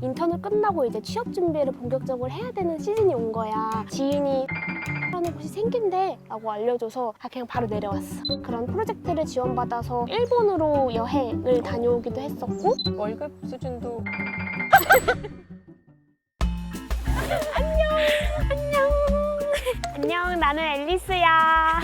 인턴을 끝나고 이제 취업 준비를 본격적으로 해야 되는 시즌이 온 거야. 지인이 하는 곳이 생긴대 라고 알려줘서 아, 그냥 바로 내려왔어. 그런 프로젝트를 지원받아서 일본으로 여행을 다녀오기도 했었고 월급 수준도 안녕 나는 앨리스야.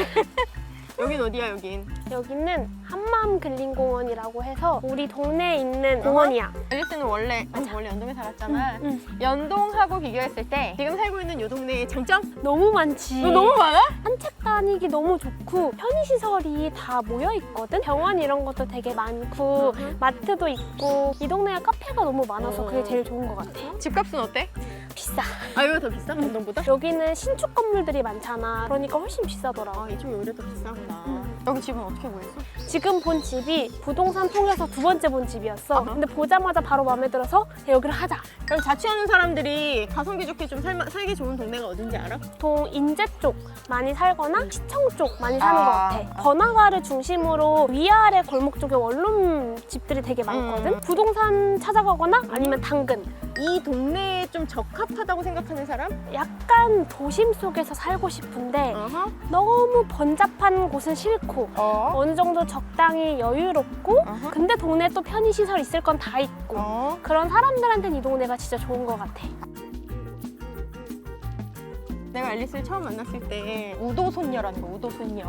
여긴 어디야 여긴? 여기는 한마음 근린공원이라고 해서 우리 동네에 있는 공원이야. 앨리스는 원래 아니, 원래 연동에 살았잖아. 응. 연동하고 비교했을 때 지금 살고 있는 이 동네의 장점? 너무 많지. 너 너무 많아? 산책 다니기 너무 좋고 편의시설이 다 모여 있거든. 병원 이런 것도 되게 많고 마트도 있고 이 동네에 카페가 너무 많아서 그게 제일 좋은 것 같아. 집값은 어때? 비싸. 아 여기가 더 비싸? 연동보다? 여기는 신축 건물들이 많잖아. 그러니까 훨씬 비싸더라. 아 이쪽이 오히려 더 비싸구나. 여기 집은 어떻게 구했어? 지금 본 집이 부동산 통해서 두 번째 본 집이었어. 어허. 근데 보자마자 바로 마음에 들어서 여기를 하자. 그럼 자취하는 사람들이 가성비 좋게 좀 살마, 살기 좋은 동네가 어딘지 알아? 보통 인제 쪽 많이 살거나 시청 쪽 많이 사는 아, 것 같아. 아. 번화가를 중심으로 위아래 골목 쪽에 원룸 집들이 되게 많거든. 음. 부동산 찾아가거나 아니면 당근. 이 동네에 좀 적합하다고 생각하는 사람? 약간 도심 속에서 살고 싶은데 어허. 너무 번잡한 곳은 싫고 어. 어느 정도 적당히 여유롭고 어허. 근데 동네에 또 편의시설 있을 건 다 있고 어. 그런 사람들한테는 이 동네가 진짜 좋은 것 같아. 내가 앨리스를 처음 만났을 때 우도 손녀라는 거 우도 손녀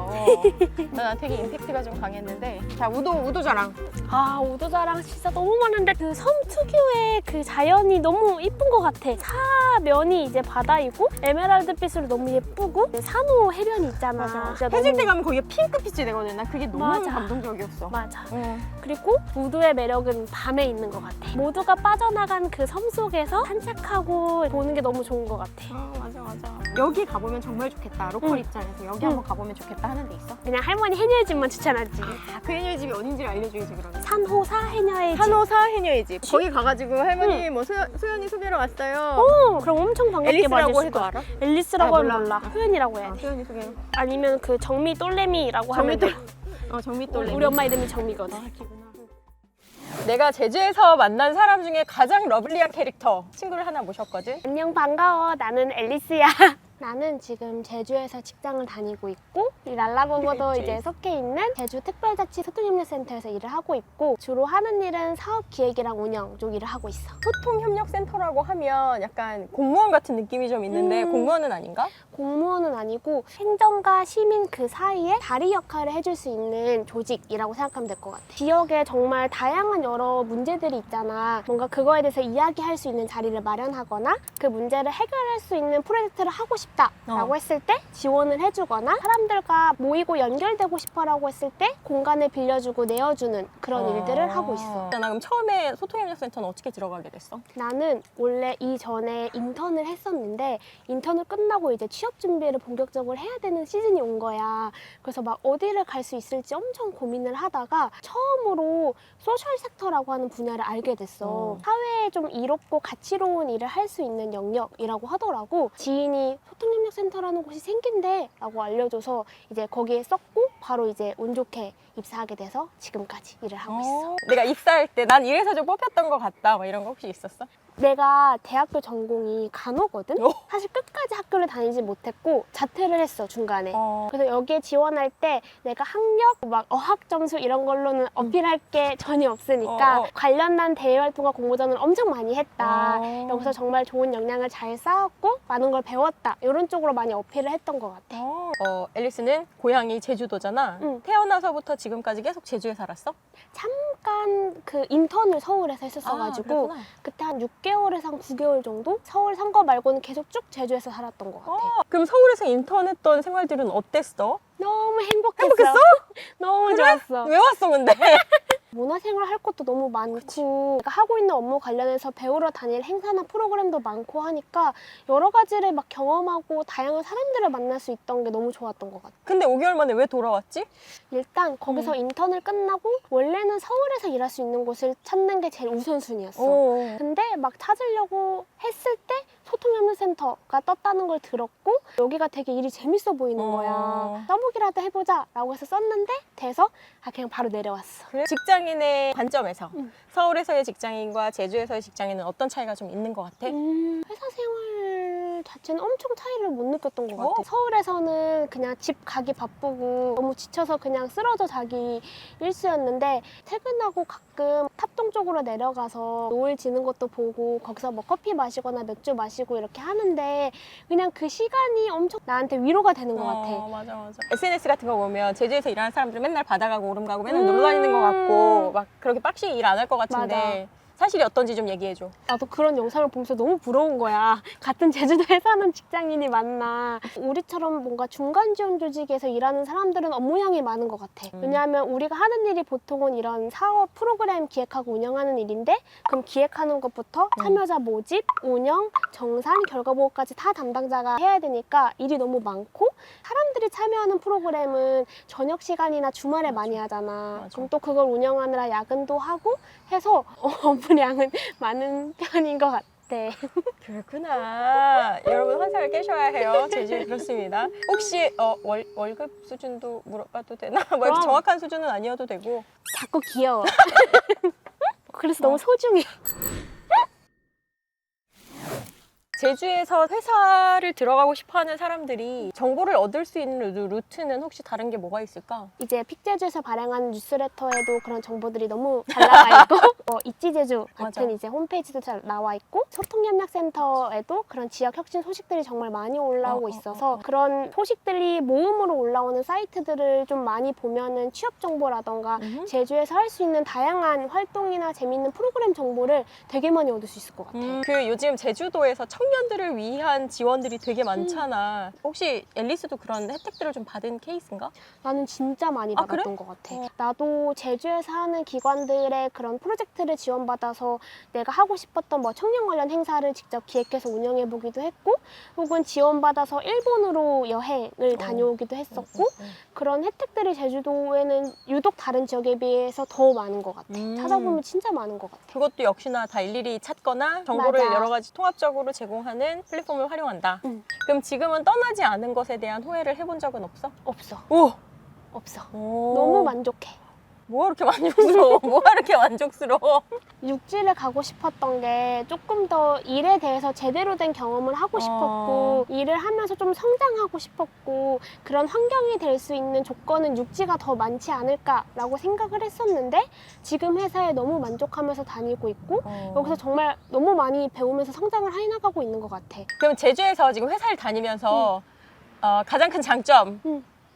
나 되게 임팩트가 좀 강했는데 자 우도 우도 자랑 아 우도자랑 진짜 너무 많은데 그 섬 특유의 그 자연이 너무 이쁜 것 같아. 사면이 이제 바다이고 에메랄드빛으로 너무 예쁘고 산호 해변이 있잖아. 진짜 해질 너무- 때 가면 거기가 핑크빛이 되거든 나 그게 너무 맞아. 감동적이었어 맞아. 응. 그리고 우도의 매력은 밤에 있는 것 같아. 모두가 빠져나간 그 섬 속에서 산책하고 보는 게 너무 좋은 것 같아. 아 맞아 맞아 여기 가보면 정말 좋겠다 로컬 응. 입장에서 여기 응. 한번 가보면 좋겠다 하는 데 있어? 그냥 할머니 해녀집만 추천하지. 아, 그 해녀의 집이 어딘지를 알려줘야지 그러면 산호사 해녀의 집. 한호사 해녀의 집 거기 가가지고 할머니 뭐 소, 소연이 소개로 왔어요 어, 그럼 엄청 반갑게 해도 거야. 알아? 앨리스라고 아, 하면 몰라. 호연이라고 해야 아, 돼. 소연이 소개 아니면 그 정미 똘레미라고 하면 돼. 정미똘 어 정미똘 우리 엄마 이름이 정미거든. 내가 제주에서 만난 사람 중에 가장 러블리한 캐릭터 친구를 하나 모셨거든. 안녕 반가워 나는 앨리스야 나는 지금 제주에서 직장을 다니고 있고 이 랄라고고도 그치. 이제 속해 있는 제주 특별자치 소통협력센터에서 일을 하고 있고 주로 하는 일은 사업 기획이랑 운영 쪽 일을 하고 있어 소통협력센터라고 하면 약간 공무원 같은 느낌이 좀 있는데 음. 공무원은 아닌가? 공무원은 아니고 행정과 시민 그 사이에 다리 역할을 해줄 수 있는 조직이라고 생각하면 될 것 같아. 지역에 정말 다양한 여러 문제들이 있잖아. 뭔가 그거에 대해서 이야기할 수 있는 자리를 마련하거나 그 문제를 해결할 수 있는 프로젝트를 하고 싶다 라고 어. 했을 때 지원을 해주거나 사람들과 모이고 연결되고 싶어 라고 했을 때 공간을 빌려주고 내어주는 그런 일들을 하고 있어. 나 그럼 처음에 소통협력센터는 어떻게 들어가게 됐어? 나는 원래 이전에 인턴을 했었는데 인턴을 끝나고 이제 취업 준비를 본격적으로 해야 되는 시즌이 온 거야. 그래서 막 어디를 갈 수 있을지 엄청 고민을 하다가 처음으로 소셜 섹터라고 하는 분야를 알게 됐어. 어. 사회에 좀 이롭고 가치로운 일을 할 수 있는 영역이라고 하더라고. 지인이 소통협력센터라는 곳이 생긴대 라고 알려줘서 이제 거기에 썼고 바로 이제 운 좋게 입사하게 돼서 지금까지 일을 하고 있어. 어. 내가 입사할 때 난 이래서 좀 뽑혔던 것 같다. 뭐 이런 거 혹시 있었어? 내가 대학교 전공이 간호거든? 어? 사실 끝까지 학교를 다니지 못했고 자퇴를 했어 중간에 어. 그래서 여기에 지원할 때 내가 학력, 막 어학 점수 이런 걸로는 어필할 게 전혀 없으니까 어, 어. 관련된 대외 활동과 공모전을 엄청 많이 했다. 어. 여기서 정말 좋은 역량을 잘 쌓았고 많은 걸 배웠다. 이런 쪽으로 많이 어필을 했던 것 같아. 어. 어, 앨리스는 고향이 제주도잖아. 응. 태어나서부터 지금까지 계속 제주에 살았어? 잠깐 그 인턴을 서울에서 했었어가지고 그랬구나. 그때 한 6 개월에서 한 9개월 정도 서울 산 거 말고는 계속 쭉 제주에서 살았던 것 같아. 어. 그럼 서울에서 인턴했던 생활들은 어땠어? 너무 행복했어. 행복했어? 너무 좋았어. 왜 왔어 근데? 문화생활 할 것도 너무 많고 내가 하고 있는 업무 관련해서 배우러 다닐 행사나 프로그램도 많고 하니까 여러 가지를 막 경험하고 다양한 사람들을 만날 수 있던 게 너무 좋았던 것 같아. 근데 5개월 만에 왜 돌아왔지? 일단 거기서 음. 인턴을 끝나고 원래는 서울에서 일할 수 있는 곳을 찾는 게 제일 우선순위였어. 어. 근데 막 찾으려고 했을 때 소통협력센터가 떴다는 걸 들었고 여기가 되게 일이 재밌어 보이는 어. 거야. 써보기라도 해보자 라고 해서 썼는데 돼서 아 그냥 바로 내려왔어. 그래? 직장인의 관점에서 음. 서울에서의 직장인과 제주에서의 직장인은 어떤 차이가 좀 있는 것 같아? 음, 회사 생활 자체는 엄청 차이를 못 느꼈던 것 같아. 어? 서울에서는 그냥 집 가기 바쁘고 너무 지쳐서 그냥 쓰러져 자기 일수였는데 퇴근하고 가끔 탑동 쪽으로 내려가서 노을 지는 것도 보고 거기서 뭐 커피 마시거나 맥주 마시고 이렇게 하는데 그냥 그 시간이 엄청 나한테 위로가 되는 것 어, 같아. 맞아 맞아. SNS 같은 거 보면 제주에서 일하는 사람들은 맨날 바다 가고 오름 가고 맨날 음. 놀러 다니는 것 같고 막 그렇게 빡시게 일 안 할 것 같은데 사실이 어떤지 좀 얘기해 줘. 나도 그런 영상을 보면서 너무 부러운 거야. 같은 제주도에 사는 직장인이 만나. 우리처럼 뭔가 중간 지원 조직에서 일하는 사람들은 업무량이 많은 것 같아. 음. 왜냐하면 우리가 하는 일이 보통은 이런 사업 프로그램 기획하고 운영하는 일인데 그럼 기획하는 것부터 음. 참여자 모집, 운영, 정산, 결과 보고까지 다 담당자가 해야 되니까 일이 너무 많고 사람들이 참여하는 프로그램은 저녁 시간이나 주말에 많이 하잖아. 맞아. 그럼 또 그걸 운영하느라 야근도 하고 해서 업무량은 많은 편인 것 같아. 그렇구나. 여러분 환상을 깨셔야 해요. 제주 그렇습니다. 혹시 어, 월, 월급 수준도 물어봐도 되나? 뭐 이렇게. 정확한 수준은 아니어도 되고. 자꾸 귀여워. 그래서 너무 소중해. 제주에서 회사를 들어가고 싶어하는 사람들이 정보를 얻을 수 있는 루- 루트는 혹시 다른 게 뭐가 있을까? 이제 픽제주에서 발행하는 뉴스레터에도 그런 정보들이 너무 잘 나와 있고, 어, 있지제주 같은 맞아. 이제 홈페이지도 잘 나와 있고, 소통협력센터에도 그런 지역 혁신 소식들이 정말 많이 올라오고 어, 어, 있어서 어, 어. 그런 소식들이 모음으로 올라오는 사이트들을 좀 많이 보면은 취업 정보라던가 음. 제주에서 할 수 있는 다양한 활동이나 재밌는 프로그램 정보를 되게 많이 얻을 수 있을 것 같아. 음, 그 요즘 제주도에서 청 년들을 위한 지원들이 되게 많잖아. 혹시 앨리스도 그런 혜택들을 좀 받은 케이스인가? 나는 진짜 많이 아, 받았던 것 같아. 어. 나도 제주에서 하는 기관들의 그런 프로젝트를 지원받아서 내가 하고 싶었던 뭐 청년 관련 행사를 직접 기획해서 운영해 보기도 했고, 혹은 지원받아서 일본으로 여행을 다녀오기도 했었고, 그런 혜택들이 제주도에는 유독 다른 지역에 비해서 더 많은 것 같아. 음. 찾아보면 진짜 많은 것 같아. 그것도 역시나 다 일일이 찾거나 정보를 맞아. 여러 가지 통합적으로 제공 하는 플랫폼을 활용한다. 음. 그럼 지금은 떠나지 않은 것에 대한 후회를 해본 적은 없어? 없어. 오! 없어. 오. 너무 만족해. 뭐가 이렇게 만족스러워? 뭐가 이렇게 만족스러워? 육지를 가고 싶었던 게 조금 더 일에 대해서 제대로 된 경험을 하고 어. 싶었고 일을 하면서 좀 성장하고 싶었고 그런 환경이 될 수 있는 조건은 육지가 더 많지 않을까라고 생각을 했었는데 지금 회사에 너무 만족하면서 다니고 있고 여기서 정말 너무 많이 배우면서 성장을 해나가고 있는 것 같아. 그럼 제주에서 지금 회사를 다니면서 어, 가장 큰 장점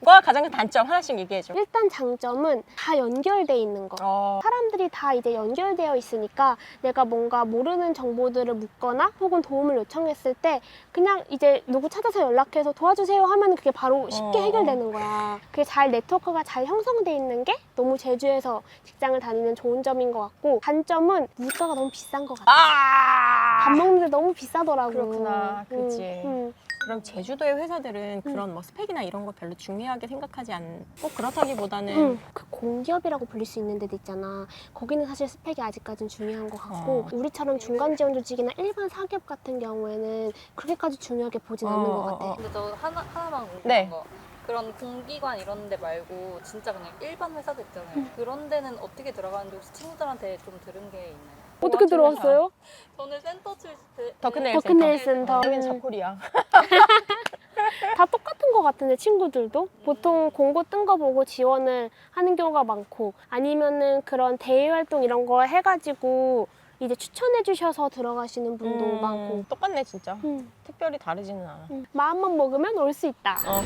과 음. 가장 큰 단점 하나씩 얘기해줘. 일단 장점은 다 연결돼 있는 거. 어, 사람들이 다 이제 연결되어 있으니까 내가 뭔가 모르는 정보들을 묻거나 혹은 도움을 요청했을 때 그냥 이제 누구 찾아서 연락해서 도와주세요 하면 그게 바로 쉽게 어. 해결되는 거야. 그게 잘 네트워크가 잘 형성돼 있는 게 너무 제주에서 직장을 다니는 좋은 점인 것 같고 단점은 물가가 너무 비싼 것 같아. 아! 밥 먹는데 너무 비싸더라고. 그렇구나. 음, 그치. 음. 그럼 제주도의 회사들은 그런 뭐 스펙이나 이런 거 별로 중요하게 생각하지 않, 꼭 그렇다기보다는 음, 그 공기업이라고 불릴 수 있는 데도 있잖아. 거기는 사실 스펙이 아직까지는 중요한 것 같고 어. 우리처럼 중간 지원 조직이나 일반 사기업 같은 경우에는 그렇게까지 중요하게 보진 않는 어, 것 어, 같아. 어. 근데 저 하나, 하나만 궁금한 네. 거. 그런 공기관 이런 데 말고 진짜 그냥 일반 회사들 있잖아요. 음. 그런 데는 어떻게 들어가는지 혹시 친구들한테 좀 들은 게 있나요? 어떻게 들어왔어요? 저는 센터 칠때 더큰네일 더큰네일 센터. 어, 여기는 음. 저콜이야. 다 똑같은 것 같은데 친구들도 보통 공고 뜬 거 보고 지원을 하는 경우가 많고 아니면은 그런 대외 활동 이런 거 해가지고 이제 추천해 주셔서 들어가시는 분도 음, 많고 똑같네 진짜. 음, 특별히 다르지는 않아. 음. 마음만 먹으면 올 수 있다. 어.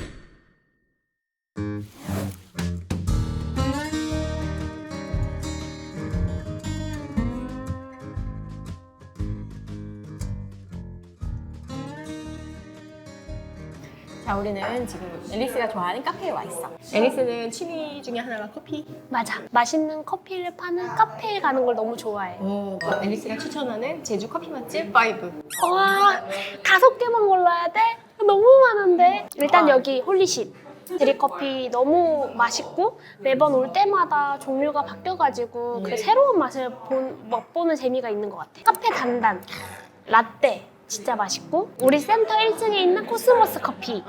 자, 우리는 지금 앨리스가 좋아하는 카페에 와 있어. 앨리스는 취미 중에 하나가 커피. 맞아. 맛있는 커피를 파는 카페에 가는 걸 너무 좋아해. 오, 앨리스가 추천하는 제주 커피 맛집 5. 와 다섯 개만 골라야 돼? 너무 많은데 일단 아. 여기 홀리쉿 드립커피 너무 맛있고 매번 올 때마다 종류가 바뀌어가지고 그 새로운 맛을 본, 맛보는 재미가 있는 것 같아 카페 단단 라떼 진짜 맛있고 우리 센터 1층에 있는 코스모스 커피.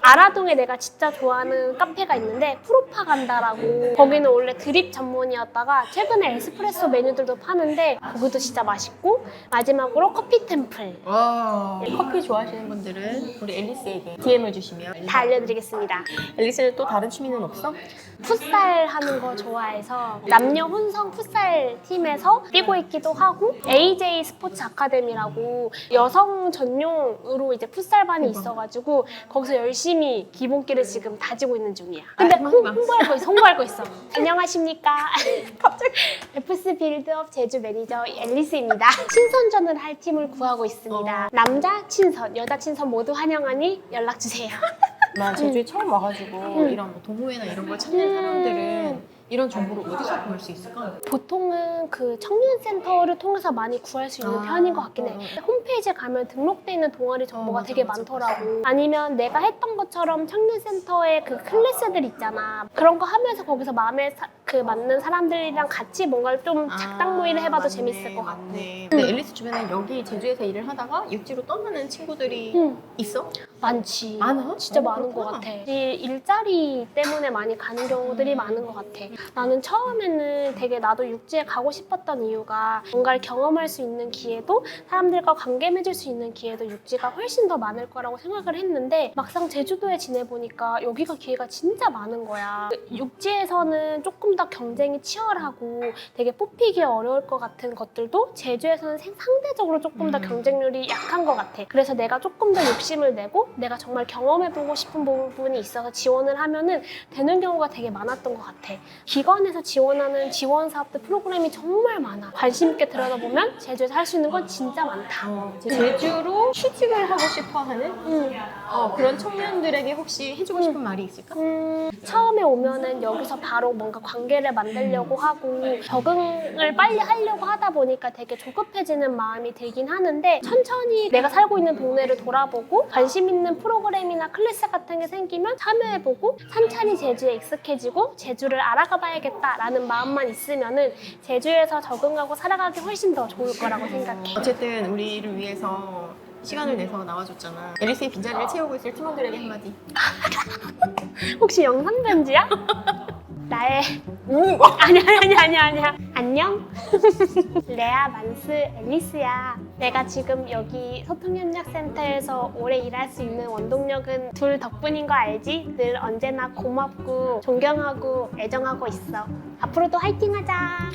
아라동에 내가 진짜 좋아하는 카페가 있는데 프로파간다라고 거기는 원래 드립 전문이었다가 최근에 에스프레소 메뉴들도 파는데 거기도 진짜 맛있고 마지막으로 커피 템플 와. 커피 좋아하시는 분들은 우리 앨리스에게 DM을 주시면 다 알려드리겠습니다. 앨리스는 또 다른 취미는 없어? 풋살 하는 거 좋아해서 남녀 혼성 풋살 팀에서 뛰고 있기도 하고 AJ 스포츠 아카데미라고 여성 전용으로 이제 풋살반이 있어가지고 거기서 열심히 기본기를 지금 다지고 있는 중이야. 근데 아, 홍, 많이 홍보할 거 있어. 홍보할 거 있어. 안녕하십니까? 갑자기 에프스 빌드업 제주 매니저 앨리스입니다. 친선전을 할 팀을 구하고 있습니다. 어. 남자 친선, 여자 친선 모두 환영하니 연락 주세요. 나 제주에 처음 와가지고 음. 이런 뭐 동호회나 이런 걸 찾는 사람들은 이런 정보를 어디서 구할 수 있을까? 보통은 그 청년센터를 통해서 많이 구할 수 있는 아, 편인 것 같긴 해. 어, 홈페이지에 가면 등록돼 있는 동아리 정보가 어, 맞아, 되게 맞아, 많더라고. 아니면 내가 했던 것처럼 청년센터의 그 클래스들 있잖아. 그런 거 하면서 거기서 마음에 사- 그 맞는 사람들이랑 같이 뭔가를 좀 작당 모의를 해봐도 아, 재밌을 것 같아. 맞네. 근데 앨리스 주변에 여기 제주에서 일을 하다가 육지로 떠나는 친구들이 응, 있어? 많지. 많아? 진짜 어, 많은 것 그렇구나. 같아. 이 일자리 때문에 많이 가는 경우들이 많은 것 같아. 나는 처음에는 되게 나도 육지에 가고 싶었던 이유가 뭔가를 경험할 수 있는 기회도 사람들과 관계 맺을 수 있는 기회도 육지가 훨씬 더 많을 거라고 생각을 했는데 막상 제주도에 지내보니까 여기가 기회가 진짜 많은 거야. 육지에서는 조금 더 경쟁이 치열하고 되게 뽑히기 어려울 것 같은 것들도 제주에서는 생- 상대적으로 조금 더 음. 경쟁률이 약한 것 같아. 그래서 내가 조금 더 욕심을 내고 내가 정말 경험해보고 싶은 부분이 있어서 지원을 하면은 되는 경우가 되게 많았던 것 같아. 기관에서 지원하는 지원 사업들 프로그램이 정말 많아. 관심 있게 들여다보면 제주에서 할 수 있는 건 진짜 많다. 어, 제주로 취직을 하고 싶어 하는 음. 어, 그런 청년들에게 혹시 해주고 싶은 말이 있을까? 음, 처음에 오면은 여기서 바로 뭔가 관계를 만들려고 하고 적응을 빨리 하려고 하다 보니까 되게 조급해지는 마음이 들긴 하는데 천천히 내가 살고 있는 동네를 돌아보고 관심 있는 프로그램이나 클래스 같은 게 생기면 참여해보고 천천히 제주에 익숙해지고 제주를 알아가 봐야겠다라는 마음만 있으면은 제주에서 적응하고 살아가기 훨씬 더 좋을 거라고 생각해. 어쨌든 우리를 위해서 시간을 내서 나와줬잖아. 앨리스의 빈자리를 채우고 있을 팀원들에게 한마디. 혹시 영상 편지야? 나의 우! 아니야 아니야 아니야 아니야. 안녕. 레아 만스 앨리스야. 내가 지금 여기 소통협력센터에서 오래 일할 수 있는 원동력은 둘 덕분인 거 알지? 늘 언제나 고맙고 존경하고 애정하고 있어. 앞으로도 화이팅 하자